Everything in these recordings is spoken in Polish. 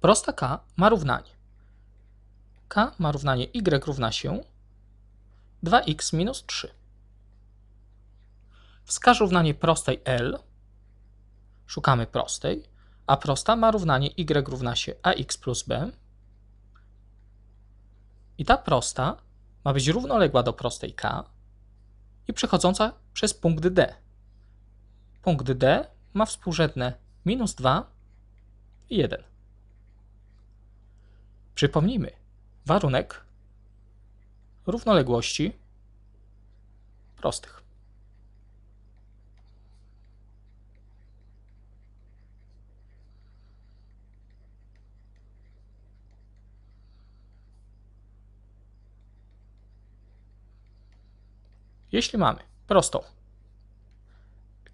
prosta k ma równanie. k ma równanie y równa się 2x minus 3. Wskaż równanie prostej L. Szukamy prostej, a prosta ma równanie y równa się ax plus b. I ta prosta ma być równoległa do prostej k i przechodząca przez punkt D. Punkt D ma współrzędne minus 2 i 1. Przypomnijmy, warunek równoległości prostych. Jeśli mamy prostą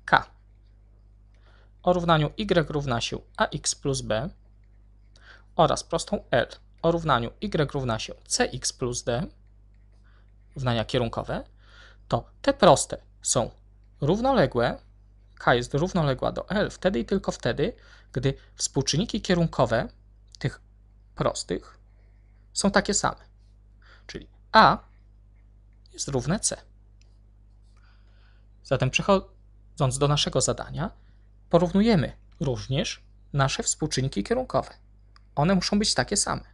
k o równaniu y równa się ax plus b oraz prostą L o równaniu y równa się cx plus d, równania kierunkowe, to te proste są równoległe, k jest równoległa do L wtedy i tylko wtedy, gdy współczynniki kierunkowe tych prostych są takie same. Czyli a jest równe c. Zatem przechodząc do naszego zadania, porównujemy również nasze współczynniki kierunkowe. One muszą być takie same.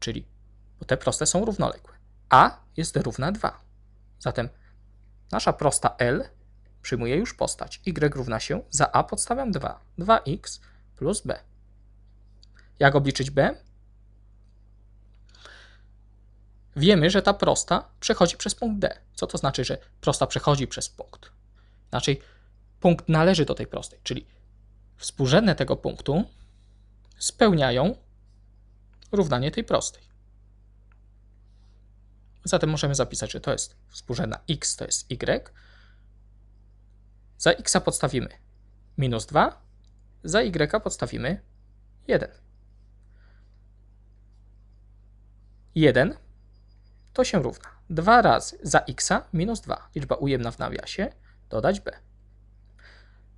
Czyli, bo te proste są równoległe. A jest równa 2. Zatem nasza prosta L przyjmuje już postać. Y równa się, za A podstawiam 2. 2x plus B. Jak obliczyć B? Wiemy, że ta prosta przechodzi przez punkt D. Co to znaczy, że prosta przechodzi przez punkt? Znaczy, punkt należy do tej prostej, czyli współrzędne tego punktu spełniają równanie tej prostej. Zatem możemy zapisać, że to jest współrzędna x to jest y. Za x podstawimy minus 2, za y podstawimy 1. 1 to się równa 2 razy za x minus 2, liczba ujemna w nawiasie, dodać b.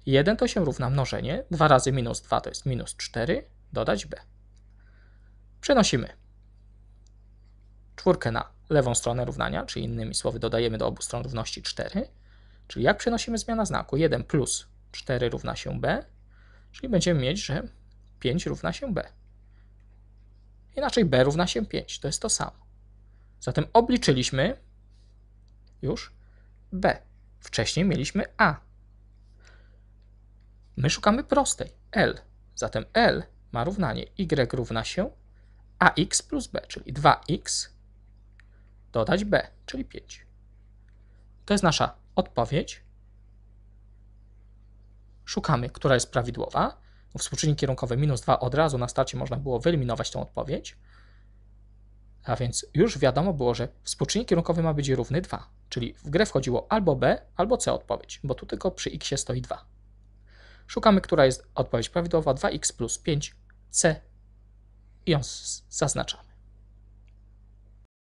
1 to się równa mnożenie, 2 razy minus 2 to jest minus 4, dodać b. Przenosimy czwórkę na lewą stronę równania, czyli innymi słowy dodajemy do obu stron równości 4. Czyli jak przenosimy zmiana znaku? 1 plus 4 równa się b, czyli będziemy mieć, że 5 równa się b. Inaczej b równa się 5, to jest to samo. Zatem obliczyliśmy już b. Wcześniej mieliśmy a. My szukamy prostej L. Zatem L ma równanie y równa się ax plus b, czyli 2x dodać b, czyli 5. To jest nasza odpowiedź. Szukamy, która jest prawidłowa. Współczynnik kierunkowy minus 2 od razu na starcie można było wyeliminować tą odpowiedź. A więc już wiadomo było, że współczynnik kierunkowy ma być równy 2, czyli w grę wchodziło albo B, albo C odpowiedź, bo tu tylko przy x stoi 2. Szukamy, która jest odpowiedź prawidłowa, 2x plus 5, C i ją zaznaczamy.